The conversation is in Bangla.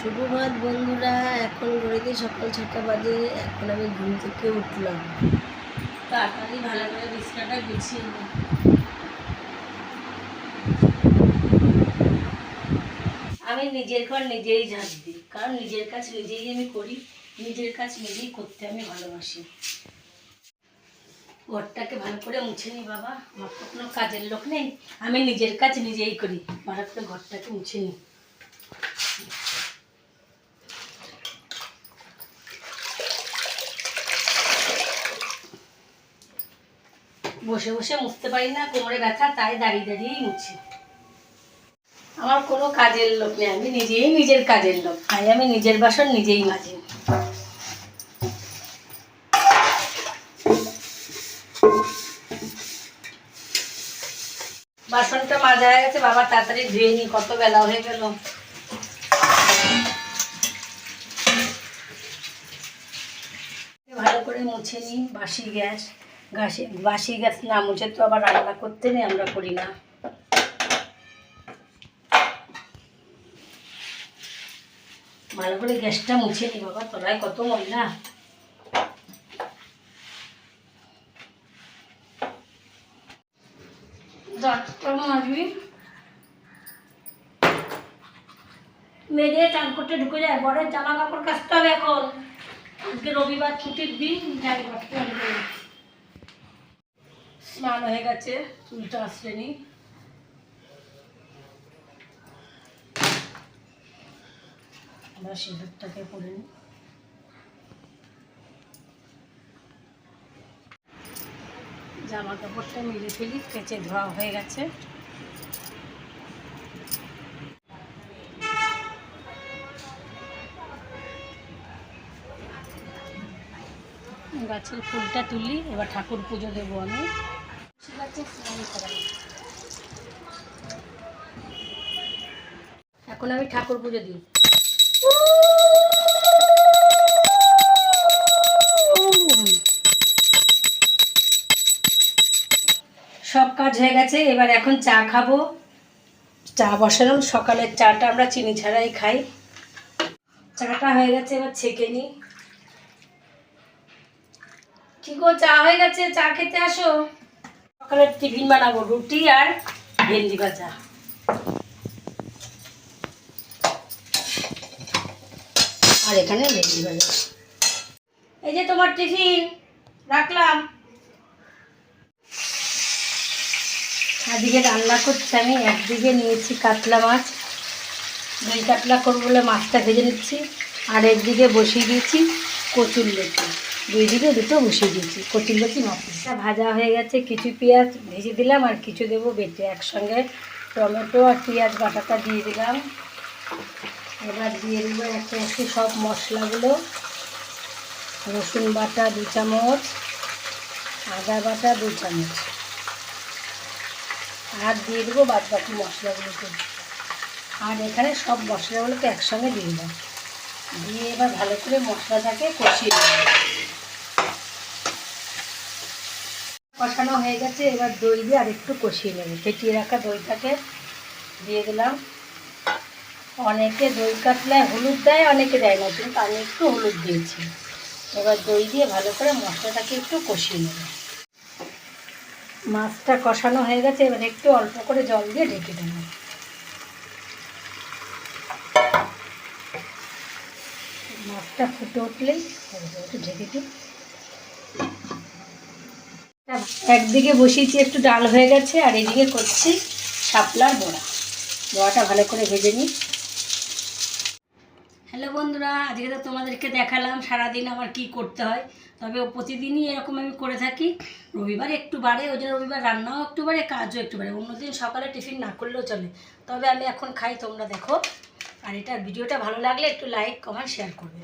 সুপ্রভাত বন্ধুরা, এখন ঘড়িতে সকাল ছটা বাজে, এখন আমি ঘুম থেকে উঠলাম। তাড়াতাড়ি ভালো করে বিছানাটা গুছিয়ে নিই আমি নিজের ঘর নিজেই ঝাঁট দিই কারণ নিজের কাজ নিজেই আমি করি, নিজের কাজ নিজেই করতে আমি ভালোবাসি। ঘরটাকে ভালো করে মুছে নিই বাবা, আমার তো কোনো কাজের লোক নেই, আমি নিজের কাজ নিজেই করি ভালো করে ঘরটাকে মুছে নিই বসে বসে মুছতে পারি না, কোমরে ব্যথা, তাই দাঁড়িয়ে দাঁড়িয়েই মুছি আমার কোনো কাজের লোক নেই, আমি নিজেই নিজের কাজের লোক, তাই আমি নিজের বাসন নিজেই মাজি। বাসনটা মাজা হয়ে গেছে, বাবা তাড়াতাড়ি ধুয়ে নি, কত বেলা হয়ে গেল। ভালো করে মুছে নিই বাসি গ্যাস। গাছে বাসি গ্যাস না মুছে তো আবার রান্না করতে নেই আমরা করি না। ভালো করে গ্যাসটা মুছে নিই বাবা তলায় কত ময়লা। মাজবি চান করতে ঢুকে যায় বরের জামা কাপড় কাচতে হবে এখন। আজকে রবিবার ছুটির দিন যাই করতে হবে স্নান হয়ে গেছে, চুলটা আসলেনি আবার সিঁদুরটাকে পরে নিই জামা কাপড়টা মিলে ফেলি, কেচে ধোয়া হয়ে গেছে। গাছের ফুলটা তুলি, এবার ঠাকুর পুজো দেবো আমি। এখন আমি ঠাকুর পুজো দিই। সব কাজ হয়ে গেছে, এবার এখন চা খাব। চা বসালাম, সকালের চাটা আমরা চিনি ছাড়াই খাই। চাটা হয়ে গেছে, এবার ছেঁকে নিই। কি গো, চা হয়ে গেছে, চা খেতে আসো? সকালের টিফিন বানাবো, রুটি আর ভেন্ডি ভাজা। আর এখানে ভেন্ডি ভাজা। এই যে তোমার টিফিন, রাখলাম। আজকে রান্না করছি আমি, একদিকে নিয়েছি কাতলা মাছ। দই কাতলা করব বলে মাছটা ভেজে নিচ্ছি। আর একদিকে বসিয়ে দিয়েছি কচুর লতি দুই দিকে দুটো বসিয়ে দিয়েছি। কচুর লতি মাছটা ভাজা হয়ে গেছে, কিছু পেঁয়াজ ভেজে দিলাম আর কিছু দেবো বেটে। একসঙ্গে টমেটো আর পেঁয়াজ বাটাটা দিয়ে দিলাম। এবার দিয়ে দেবো একে একে সব মশলাগুলো। রসুন বাটা দু চামচ, আদা বাটা দু চামচ। আর দিয়ে দেবো বাদ বাকি মশলাগুলোকে। আর এখানে সব মশলাগুলোকে একসঙ্গে দিয়ে দিলাম। দিয়ে এবার ভালো করে মশলাটাকে কষিয়ে দেবো কষানো হয়ে গেছে, এবার দই দিয়ে আর একটু কষিয়ে নেবে। ফেটিয়ে রাখা দইটাকে দিয়ে দিলাম। অনেকে দই কাতলায় হলুদ দেয়, অনেকে দেয় না, কিন্তু আমি একটু হলুদ দিয়েছি। এবার দই দিয়ে ভালো করে মশলাটাকে একটু কষিয়ে নেবে। মাছটা কষানো হয়ে গেছে, এবার একটু অল্প করে জল দিয়ে ঢেকে দেবো। মাছটা ফুটে উঠলেই একটু ঢেকে দিই। একদিকে বসিয়েছি, একটু ডাল হয়ে গেছে, আর এদিকে করছি শাপলার বড়া। বড়াটা ভালো করে ভেজে নিই। হ্যালো বন্ধুরা, আজকে তো তোমাদেরকে দেখালাম সারাদিন আমার কি করতে হয়। তবে প্রতিদিনই এরকম আমি করে থাকি। রবিবার একটু বাড়ে, ওই জন্য রবিবার রান্নাও একটু বাড়ে, কাজও একটু বাড়ে। অন্যদিন সকালে টিফিন না করলেও চলে। তবে আমি এখন খাই, তোমরা দেখো। আর এটা ভিডিওটা ভালো লাগলে একটু লাইক, কমেন্ট, শেয়ার করবে।